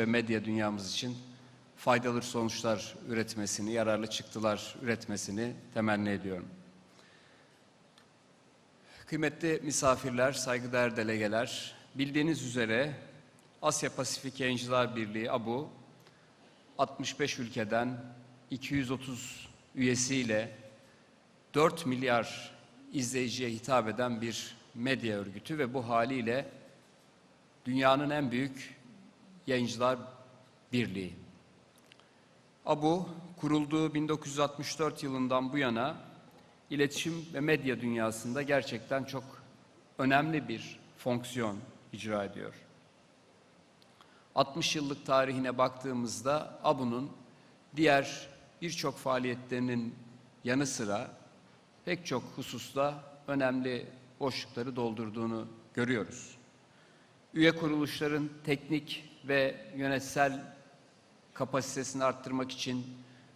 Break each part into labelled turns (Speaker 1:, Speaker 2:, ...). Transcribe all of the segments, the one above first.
Speaker 1: ve medya dünyamız için faydalı sonuçlar üretmesini, yararlı çıktılar üretmesini temenni ediyorum. Kıymetli misafirler, saygıdeğer delegeler, bildiğiniz üzere Asya Pasifik Yayıncılar Birliği ABU 65 ülkeden 230 üyesiyle 4 milyar izleyiciye hitap eden bir medya örgütü ve bu haliyle dünyanın en büyük yayıncılar birliği. ABU kurulduğu 1964 yılından bu yana iletişim ve medya dünyasında gerçekten çok önemli bir fonksiyon icra ediyor. 60 yıllık tarihine baktığımızda ABU'nun diğer birçok faaliyetlerinin yanı sıra pek çok hususta önemli boşlukları doldurduğunu görüyoruz. Üye kuruluşların teknik ve yönetsel kapasitesini arttırmak için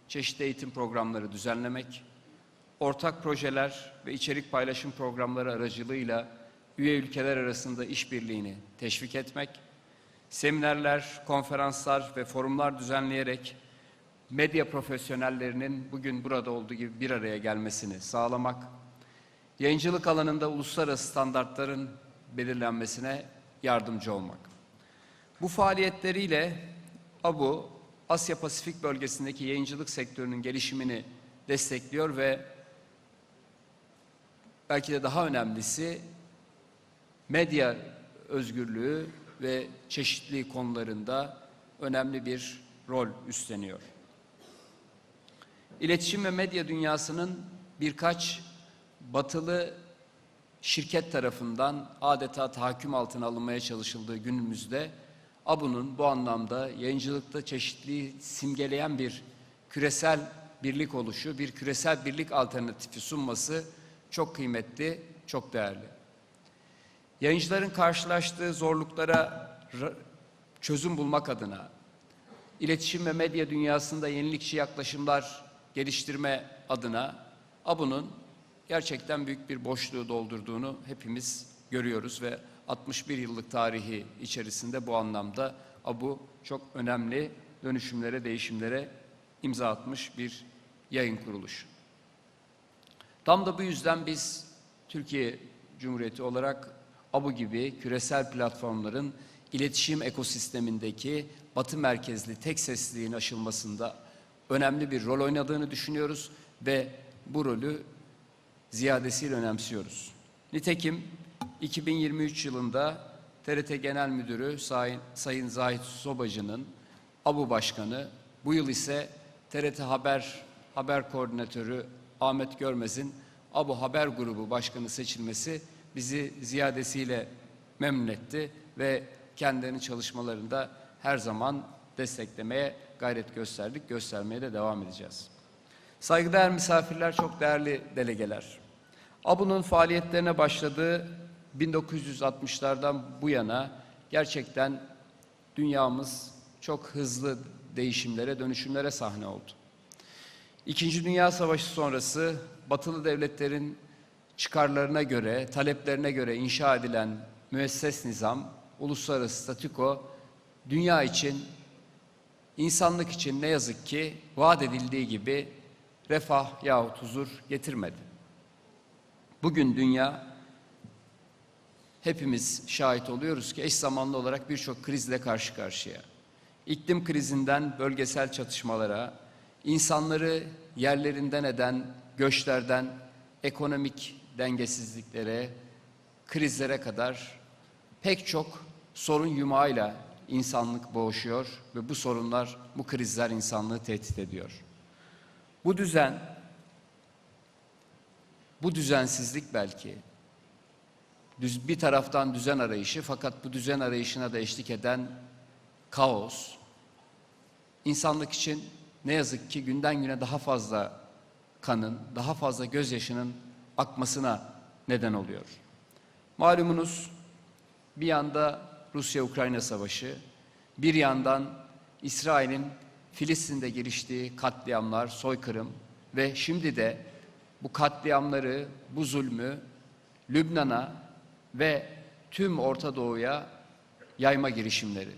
Speaker 1: çeşitli eğitim programları düzenlemek, ortak projeler ve içerik paylaşım programları aracılığıyla üye ülkeler arasında işbirliğini teşvik etmek, seminerler, konferanslar ve forumlar düzenleyerek medya profesyonellerinin bugün burada olduğu gibi bir araya gelmesini sağlamak, yayıncılık alanında uluslararası standartların belirlenmesine yardımcı olmak. Bu faaliyetleriyle ABU, Asya Pasifik bölgesindeki yayıncılık sektörünün gelişimini destekliyor ve belki de daha önemlisi medya özgürlüğü ve çeşitli konularında önemli bir rol üstleniyor. İletişim ve medya dünyasının birkaç batılı şirket tarafından adeta tahakküm altına alınmaya çalışıldığı günümüzde ABU'nun bu anlamda yayıncılıkta çeşitliliği simgeleyen bir küresel birlik oluşu, bir küresel birlik alternatifi sunması çok kıymetli, çok değerli. Yayıncıların karşılaştığı zorluklara çözüm bulmak adına iletişim ve medya dünyasında yenilikçi yaklaşımlar geliştirme adına ABU'nun gerçekten büyük bir boşluğu doldurduğunu hepimiz görüyoruz ve 61 yıllık tarihi içerisinde bu anlamda ABU çok önemli dönüşümlere, değişimlere imza atmış bir yayın kuruluşu. Tam da bu yüzden biz Türkiye Cumhuriyeti olarak ABU gibi küresel platformların iletişim ekosistemindeki batı merkezli tek sesliliğin aşılmasında önemli bir rol oynadığını düşünüyoruz ve bu rolü ziyadesiyle önemsiyoruz. Nitekim 2023 yılında TRT Genel Müdürü Sayın, Sayın Zahit Sobacı'nın ABU Başkanı, bu yıl ise TRT Haber Haber Koordinatörü Ahmet Görmez'in ABU Haber Grubu Başkanı seçilmesi bizi ziyadesiyle memnun etti ve kendilerinin çalışmalarında her zaman desteklemeye gayret gösterdik, göstermeye de devam edeceğiz. Saygıdeğer misafirler, çok değerli delegeler. ABU'nun faaliyetlerine başladığı 1960'lardan bu yana gerçekten dünyamız çok hızlı değişimlere, dönüşümlere sahne oldu. İkinci Dünya Savaşı sonrası batılı devletlerin çıkarlarına göre, taleplerine göre inşa edilen müesses nizam, uluslararası statüko dünya için, insanlık için ne yazık ki vaat edildiği gibi refah yahut huzur getirmedi. Bugün dünya hepimiz şahit oluyoruz ki eş zamanlı olarak birçok krizle karşı karşıya. İklim krizinden bölgesel çatışmalara, insanları yerlerinden eden göçlerden ekonomik dengesizliklere, krizlere kadar pek çok sorun yumağıyla insanlık boğuşuyor ve bu sorunlar, bu krizler insanlığı tehdit ediyor. Bu düzen, bu düzensizlik belki düz, bir taraftan düzen arayışı fakat bu düzen arayışına da eşlik eden kaos, insanlık için ne yazık ki günden güne daha fazla kanın, daha fazla gözyaşının akmasına neden oluyor. Malumunuz bir yanda Rusya-Ukrayna savaşı, bir yandan İsrail'in Filistin'de giriştiği katliamlar, soykırım ve şimdi de bu katliamları, bu zulmü Lübnan'a ve tüm Orta Doğu'ya yayma girişimleri.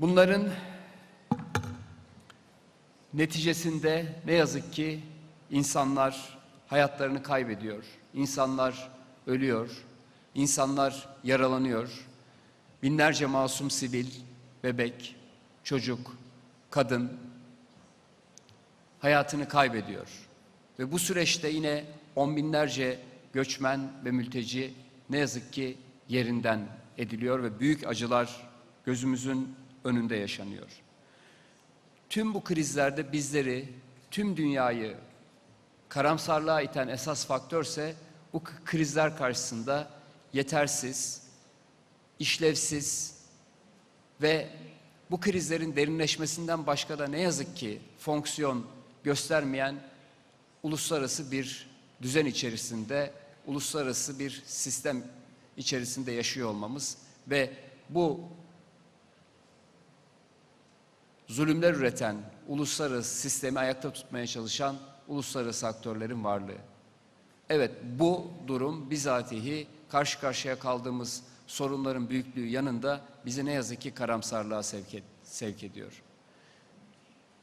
Speaker 1: Bunların neticesinde ne yazık ki insanlar hayatlarını kaybediyor. İnsanlar ölüyor. insanlar yaralanıyor. Binlerce masum sivil, bebek, çocuk, kadın hayatını kaybediyor. Ve bu süreçte yine on binlerce göçmen ve mülteci ne yazık ki yerinden ediliyor ve büyük acılar gözümüzün önünde yaşanıyor. Tüm bu krizlerde bizleri, tüm dünyayı karamsarlığa iten esas faktörse bu krizler karşısında yetersiz, işlevsiz ve bu krizlerin derinleşmesinden başka da ne yazık ki fonksiyon göstermeyen uluslararası bir düzen içerisinde, uluslararası bir sistem içerisinde yaşıyor olmamız ve bu zulümler üreten uluslararası sistemi ayakta tutmaya çalışan uluslararası aktörlerin varlığı. Evet bu durum bizatihi karşı karşıya kaldığımız sorunların büyüklüğü yanında bizi ne yazık ki karamsarlığa sevk, et- sevk ediyor.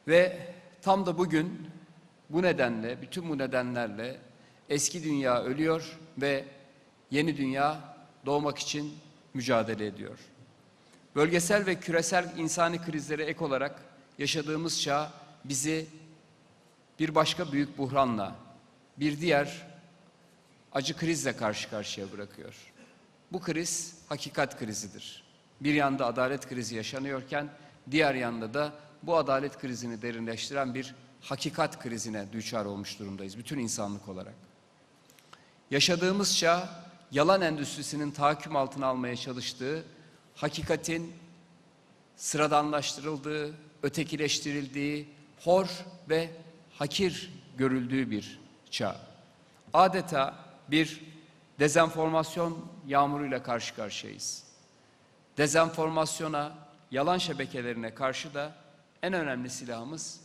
Speaker 1: Ve tam da bugün bu nedenle, bütün bu nedenlerle eski dünya ölüyor ve yeni dünya doğmak için mücadele ediyor. Bölgesel ve küresel insani krizlere ek olarak yaşadığımız çağ bizi bir başka büyük buhranla, bir diğer acı krizle karşı karşıya bırakıyor. Bu kriz hakikat krizidir. Bir yanda adalet krizi yaşanıyorken diğer yanda da bu adalet krizini derinleştiren bir hakikat krizine düçar olmuş durumdayız bütün insanlık olarak. Yaşadığımız çağ yalan endüstrisinin tahakküm altına almaya çalıştığı hakikatin sıradanlaştırıldığı, ötekileştirildiği, hor ve hakir görüldüğü bir çağ. Adeta bir dezenformasyon yağmuruyla karşı karşıyayız. Dezenformasyona, yalan şebekelerine karşı da en önemli silahımız,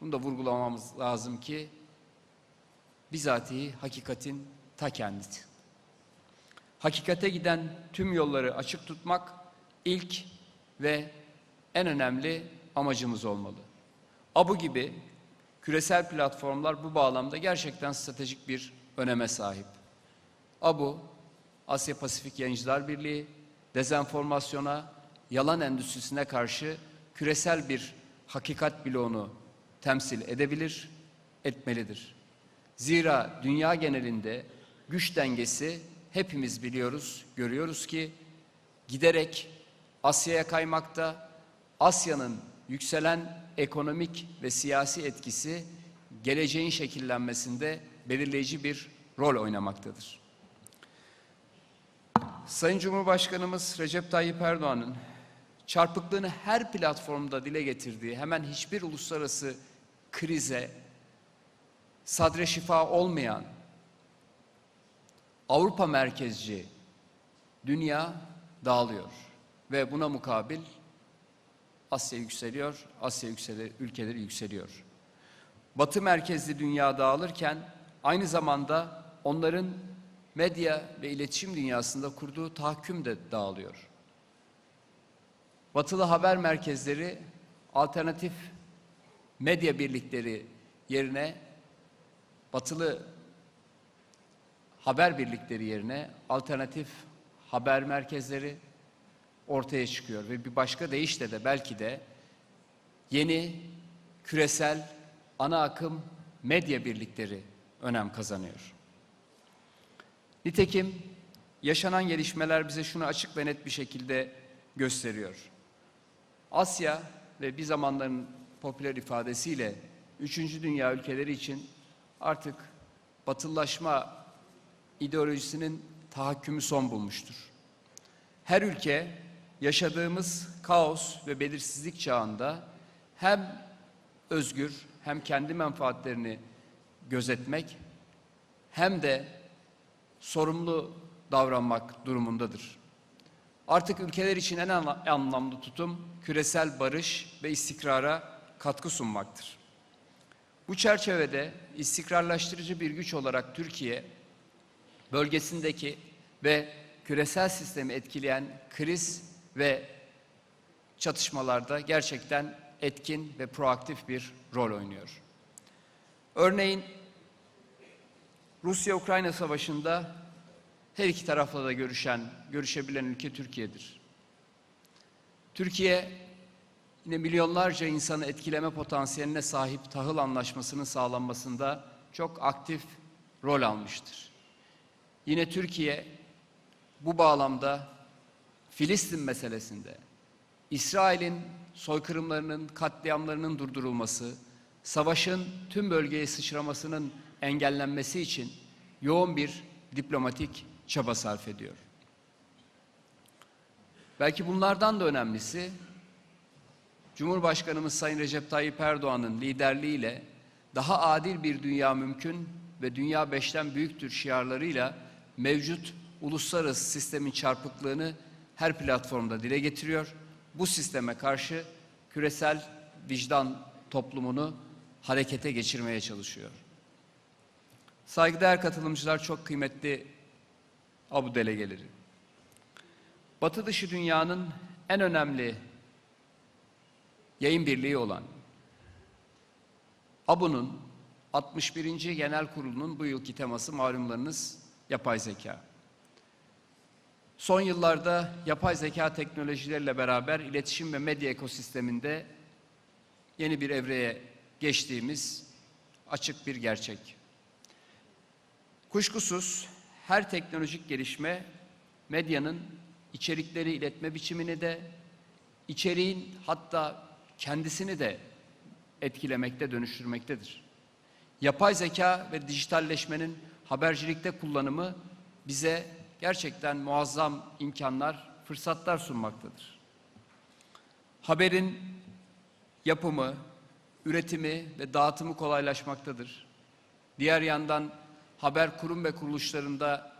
Speaker 1: bunu da vurgulamamız lazım ki, bizatihi hakikatin ta kendisi. Hakikate giden tüm yolları açık tutmak ilk ve en önemli amacımız olmalı. ABU gibi küresel platformlar bu bağlamda gerçekten stratejik bir öneme sahip. ABU, Asya Pasifik Yayıncılar Birliği, dezenformasyona, yalan endüstrisine karşı küresel bir hakikat bloğunu temsil edebilir, etmelidir. Zira dünya genelinde güç dengesi hepimiz biliyoruz, görüyoruz ki giderek Asya'ya kaymakta. Asya'nın yükselen ekonomik ve siyasi etkisi geleceğin şekillenmesinde belirleyici bir rol oynamaktadır. Sayın Cumhurbaşkanımız Recep Tayyip Erdoğan'ın çarpıklığını her platformda dile getirdiği hemen hiçbir uluslararası krize sadre şifa olmayan Avrupa merkezci dünya dağılıyor ve buna mukabil Asya yükseliyor, Asya yükseli, ülkeleri yükseliyor. Batı merkezli dünya dağılırken aynı zamanda onların medya ve iletişim dünyasında kurduğu tahakküm de dağılıyor. Batılı haber merkezleri alternatif medya birlikleri yerine batılı haber birlikleri yerine alternatif haber merkezleri ortaya çıkıyor ve bir başka deyişle de belki de yeni küresel ana akım medya birlikleri önem kazanıyor. Nitekim yaşanan gelişmeler bize şunu açık ve net bir şekilde gösteriyor. Asya ve bir zamanların popüler ifadesiyle üçüncü dünya ülkeleri için artık batılılaşma ideolojisinin tahakkümü son bulmuştur. Her ülke yaşadığımız kaos ve belirsizlik çağında hem özgür hem kendi menfaatlerini gözetmek hem de sorumlu davranmak durumundadır. Artık ülkeler için en anla- anlamlı tutum küresel barış ve istikrara katkı sunmaktır. Bu çerçevede istikrarlaştırıcı bir güç olarak Türkiye bölgesindeki ve küresel sistemi etkileyen kriz ve çatışmalarda gerçekten etkin ve proaktif bir rol oynuyor. Örneğin Rusya-Ukrayna savaşında her iki tarafla da görüşen, görüşebilen ülke Türkiye'dir. Türkiye yine milyonlarca insanı etkileme potansiyeline sahip tahıl anlaşmasının sağlanmasında çok aktif rol almıştır. Yine Türkiye bu bağlamda Filistin meselesinde İsrail'in soykırımlarının, katliamlarının durdurulması, savaşın tüm bölgeye sıçramasının engellenmesi için yoğun bir diplomatik çaba sarf ediyor. Belki bunlardan da önemlisi Cumhurbaşkanımız Sayın Recep Tayyip Erdoğan'ın liderliğiyle daha adil bir dünya mümkün ve dünya beşten büyüktür şiarlarıyla mevcut uluslararası sistemin çarpıklığını her platformda dile getiriyor. Bu sisteme karşı küresel vicdan toplumunu harekete geçirmeye çalışıyor. Saygıdeğer katılımcılar çok kıymetli abu delegeleri. Batı dışı dünyanın en önemli yayın birliği olan ABU'nun 61. Genel Kurulu'nun bu yılki teması malumlarınız yapay zeka. Son yıllarda yapay zeka teknolojileriyle beraber iletişim ve medya ekosisteminde yeni bir evreye geçtiğimiz açık bir gerçek. Kuşkusuz her teknolojik gelişme medyanın içerikleri iletme biçimini de içeriğin hatta kendisini de etkilemekte, dönüştürmektedir. Yapay zeka ve dijitalleşmenin habercilikte kullanımı bize gerçekten muazzam imkanlar, fırsatlar sunmaktadır. Haberin yapımı, üretimi ve dağıtımı kolaylaşmaktadır. Diğer yandan haber kurum ve kuruluşlarında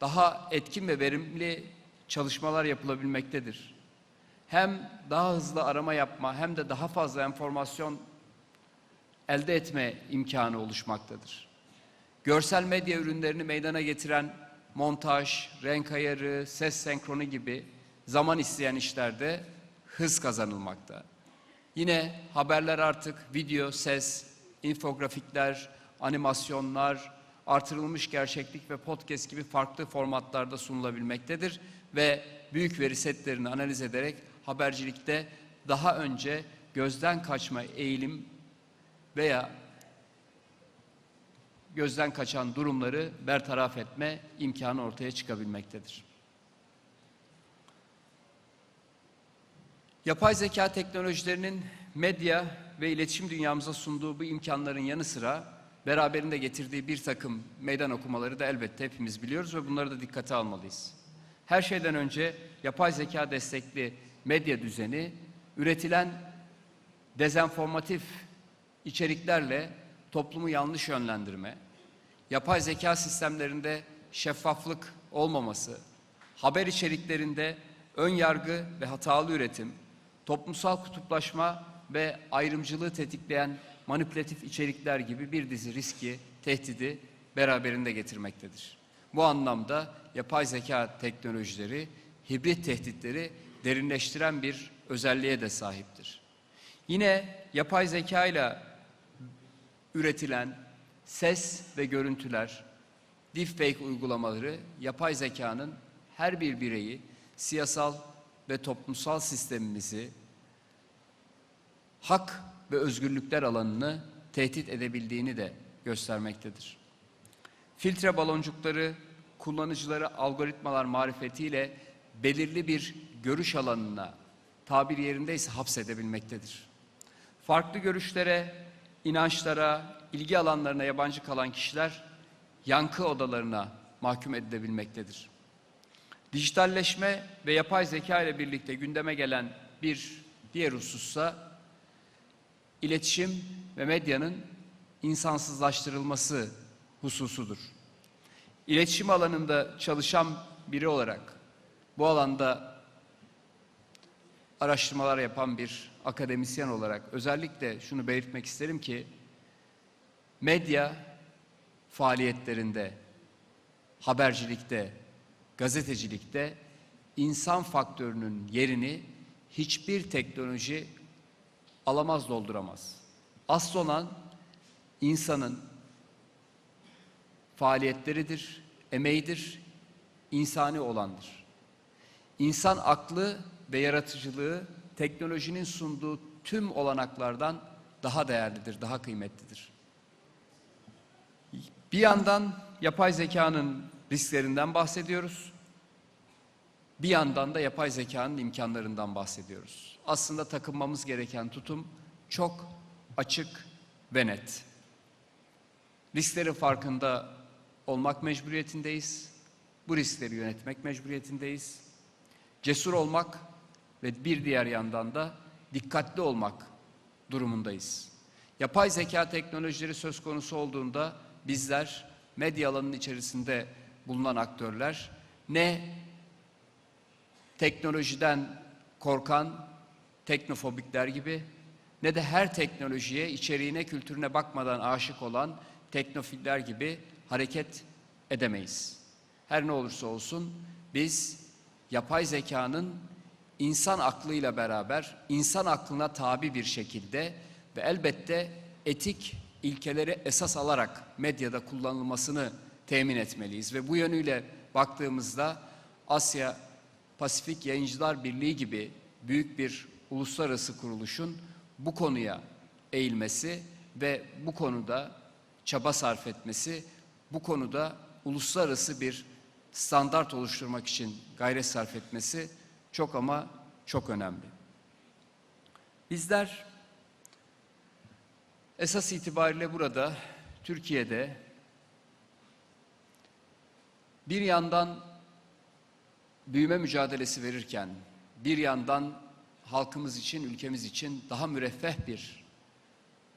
Speaker 1: daha etkin ve verimli çalışmalar yapılabilmektedir. Hem daha hızlı arama yapma hem de daha fazla enformasyon elde etme imkanı oluşmaktadır. Görsel medya ürünlerini meydana getiren montaj, renk ayarı, ses senkronu gibi zaman isteyen işlerde hız kazanılmakta. Yine haberler artık video, ses, infografikler, animasyonlar, artırılmış gerçeklik ve podcast gibi farklı formatlarda sunulabilmektedir ve büyük veri setlerini analiz ederek habercilikte daha önce gözden kaçma eğilim veya gözden kaçan durumları bertaraf etme imkanı ortaya çıkabilmektedir. Yapay zeka teknolojilerinin medya ve iletişim dünyamıza sunduğu bu imkanların yanı sıra beraberinde getirdiği bir takım meydan okumaları da elbette hepimiz biliyoruz ve bunları da dikkate almalıyız. Her şeyden önce yapay zeka destekli medya düzeni üretilen dezenformatif içeriklerle toplumu yanlış yönlendirme, yapay zeka sistemlerinde şeffaflık olmaması, haber içeriklerinde ön yargı ve hatalı üretim, toplumsal kutuplaşma ve ayrımcılığı tetikleyen manipülatif içerikler gibi bir dizi riski, tehdidi beraberinde getirmektedir. Bu anlamda yapay zeka teknolojileri, hibrit tehditleri derinleştiren bir özelliğe de sahiptir. Yine yapay zeka ile üretilen ses ve görüntüler, deepfake uygulamaları yapay zekanın her bir bireyi, siyasal ve toplumsal sistemimizi, hak ve özgürlükler alanını tehdit edebildiğini de göstermektedir. Filtre baloncukları kullanıcıları algoritmalar marifetiyle belirli bir görüş alanına tabir yerindeyse hapsedebilmektedir. Farklı görüşlere, inançlara, ilgi alanlarına yabancı kalan kişiler yankı odalarına mahkum edilebilmektedir. Dijitalleşme ve yapay zeka ile birlikte gündeme gelen bir diğer husussa iletişim ve medyanın insansızlaştırılması hususudur. İletişim alanında çalışan biri olarak bu alanda araştırmalar yapan bir akademisyen olarak özellikle şunu belirtmek isterim ki medya faaliyetlerinde, habercilikte, gazetecilikte insan faktörünün yerini hiçbir teknoloji alamaz dolduramaz. Asıl olan insanın faaliyetleridir, emeğidir, insani olandır. İnsan aklı ve yaratıcılığı teknolojinin sunduğu tüm olanaklardan daha değerlidir, daha kıymetlidir. Bir yandan yapay zekanın risklerinden bahsediyoruz. Bir yandan da yapay zekanın imkanlarından bahsediyoruz. Aslında takınmamız gereken tutum çok açık ve net. Risklerin farkında olmak mecburiyetindeyiz. Bu riskleri yönetmek mecburiyetindeyiz. Cesur olmak ve bir diğer yandan da dikkatli olmak durumundayız. Yapay zeka teknolojileri söz konusu olduğunda bizler medya alanının içerisinde bulunan aktörler ne teknolojiden korkan teknofobikler gibi ne de her teknolojiye, içeriğine, kültürüne bakmadan aşık olan teknofiller gibi hareket edemeyiz. Her ne olursa olsun biz yapay zekanın insan aklıyla beraber insan aklına tabi bir şekilde ve elbette etik ilkeleri esas alarak medyada kullanılmasını temin etmeliyiz ve bu yönüyle baktığımızda Asya Pasifik Yayıncılar Birliği gibi büyük bir uluslararası kuruluşun bu konuya eğilmesi ve bu konuda çaba sarf etmesi, bu konuda uluslararası bir standart oluşturmak için gayret sarf etmesi çok ama çok önemli. Bizler esas itibariyle burada Türkiye'de bir yandan büyüme mücadelesi verirken bir yandan halkımız için, ülkemiz için daha müreffeh bir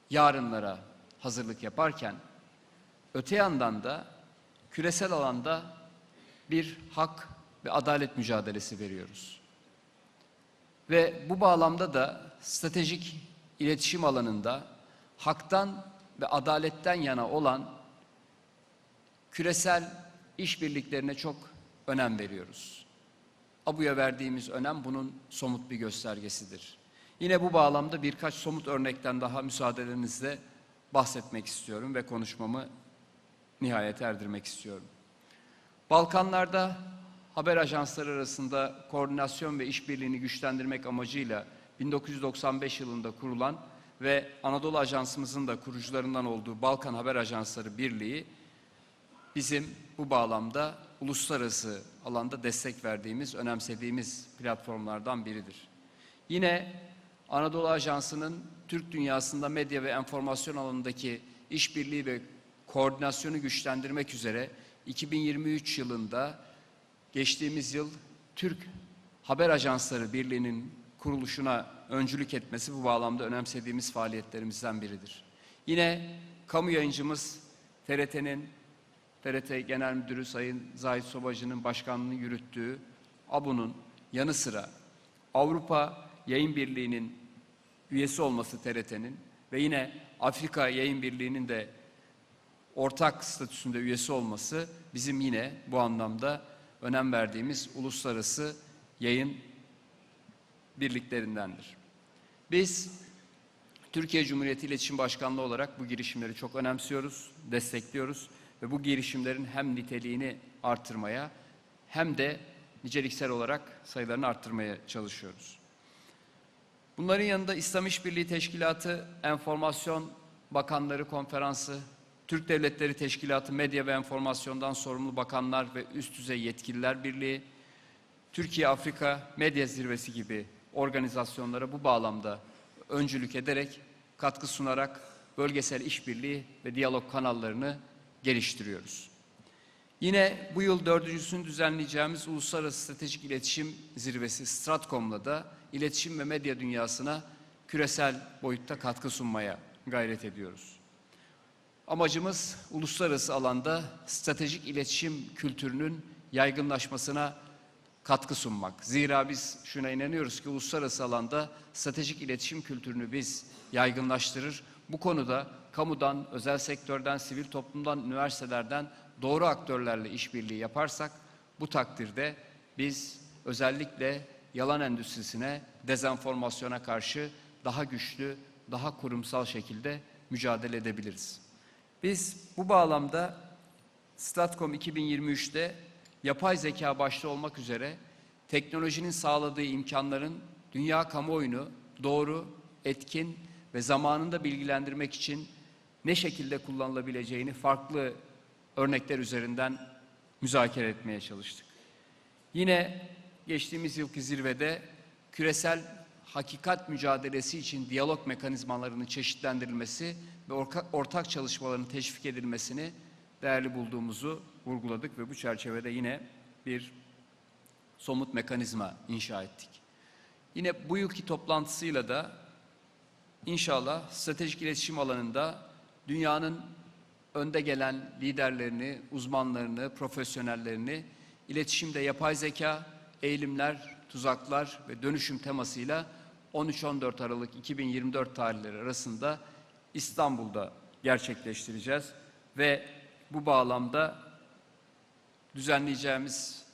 Speaker 1: yarınlara hazırlık yaparken öte yandan da küresel alanda bir hak ve adalet mücadelesi veriyoruz. Ve bu bağlamda da stratejik iletişim alanında haktan ve adaletten yana olan küresel işbirliklerine çok önem veriyoruz. ABU'ya verdiğimiz önem bunun somut bir göstergesidir. Yine bu bağlamda birkaç somut örnekten daha müsaadenizle bahsetmek istiyorum ve konuşmamı nihayet erdirmek istiyorum. Balkanlarda haber ajansları arasında koordinasyon ve işbirliğini güçlendirmek amacıyla 1995 yılında kurulan ve Anadolu Ajansımızın da kurucularından olduğu Balkan Haber Ajansları Birliği bizim bu bağlamda uluslararası alanda destek verdiğimiz, önemsediğimiz platformlardan biridir. Yine Anadolu Ajansı'nın Türk dünyasında medya ve enformasyon alanındaki işbirliği ve koordinasyonu güçlendirmek üzere 2023 yılında geçtiğimiz yıl Türk Haber Ajansları Birliği'nin kuruluşuna öncülük etmesi bu bağlamda önemsediğimiz faaliyetlerimizden biridir. Yine kamu yayıncımız TRT'nin TRT Genel Müdürü Sayın Zahit Sobacı'nın başkanlığını yürüttüğü ABU'nun yanı sıra Avrupa Yayın Birliği'nin üyesi olması TRT'nin ve yine Afrika Yayın Birliği'nin de ortak statüsünde üyesi olması bizim yine bu anlamda önem verdiğimiz uluslararası yayın birliklerindendir. Biz Türkiye Cumhuriyeti İletişim Başkanlığı olarak bu girişimleri çok önemsiyoruz, destekliyoruz ve bu girişimlerin hem niteliğini artırmaya hem de niceliksel olarak sayılarını arttırmaya çalışıyoruz. Bunların yanında İslam İşbirliği Teşkilatı, Enformasyon Bakanları Konferansı, Türk Devletleri Teşkilatı Medya ve Enformasyondan Sorumlu Bakanlar ve Üst Düzey Yetkililer Birliği, Türkiye-Afrika Medya Zirvesi gibi organizasyonlara bu bağlamda öncülük ederek, katkı sunarak bölgesel işbirliği ve diyalog kanallarını geliştiriyoruz. Yine bu yıl dördüncüsünü düzenleyeceğimiz Uluslararası Stratejik İletişim Zirvesi Stratcom'la da iletişim ve medya dünyasına küresel boyutta katkı sunmaya gayret ediyoruz. Amacımız uluslararası alanda stratejik iletişim kültürünün yaygınlaşmasına katkı sunmak. Zira biz şuna inanıyoruz ki uluslararası alanda stratejik iletişim kültürünü biz yaygınlaştırır. Bu konuda kamudan, özel sektörden, sivil toplumdan, üniversitelerden doğru aktörlerle işbirliği yaparsak bu takdirde biz özellikle yalan endüstrisine, dezenformasyona karşı daha güçlü, daha kurumsal şekilde mücadele edebiliriz. Biz bu bağlamda Statcom 2023'te yapay zeka başta olmak üzere teknolojinin sağladığı imkanların dünya kamuoyunu doğru, etkin ve zamanında bilgilendirmek için ne şekilde kullanılabileceğini farklı örnekler üzerinden müzakere etmeye çalıştık. Yine geçtiğimiz yılki zirvede küresel hakikat mücadelesi için diyalog mekanizmalarının çeşitlendirilmesi ve ortak çalışmaların teşvik edilmesini değerli bulduğumuzu vurguladık ve bu çerçevede yine bir somut mekanizma inşa ettik. Yine bu yılki toplantısıyla da inşallah stratejik iletişim alanında dünyanın önde gelen liderlerini, uzmanlarını, profesyonellerini iletişimde yapay zeka, eğilimler, tuzaklar ve dönüşüm temasıyla 13-14 Aralık 2024 tarihleri arasında İstanbul'da gerçekleştireceğiz ve bu bağlamda düzenleyeceğimiz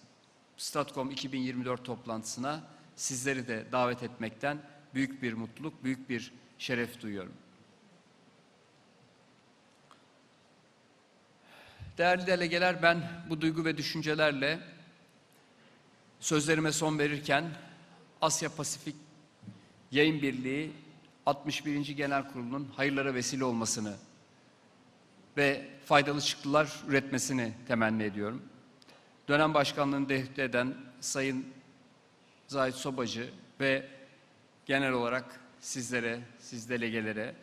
Speaker 1: Statcom 2024 toplantısına sizleri de davet etmekten büyük bir mutluluk, büyük bir şeref duyuyorum. Değerli delegeler ben bu duygu ve düşüncelerle sözlerime son verirken Asya Pasifik Yayın Birliği 61. Genel Kurulu'nun hayırlara vesile olmasını ve faydalı çıktılar üretmesini temenni ediyorum. Dönem başkanlığını tehdit eden Sayın Zahit Sobacı ve genel olarak sizlere, siz delegelere,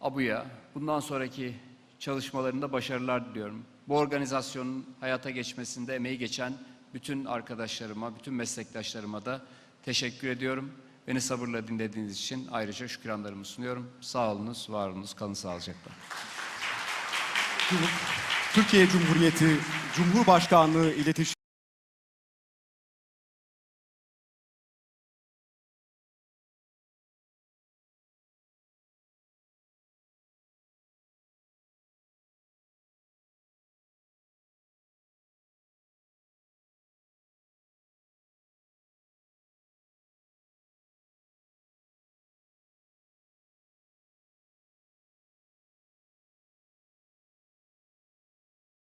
Speaker 1: ABU'ya bundan sonraki çalışmalarında başarılar diliyorum. Bu organizasyonun hayata geçmesinde emeği geçen bütün arkadaşlarıma, bütün meslektaşlarıma da teşekkür ediyorum. Beni sabırla dinlediğiniz için ayrıca şükranlarımı sunuyorum. Sağ olunuz, kalın sağlıcakla.
Speaker 2: Türkiye Cumhuriyeti Cumhurbaşkanlığı İletişim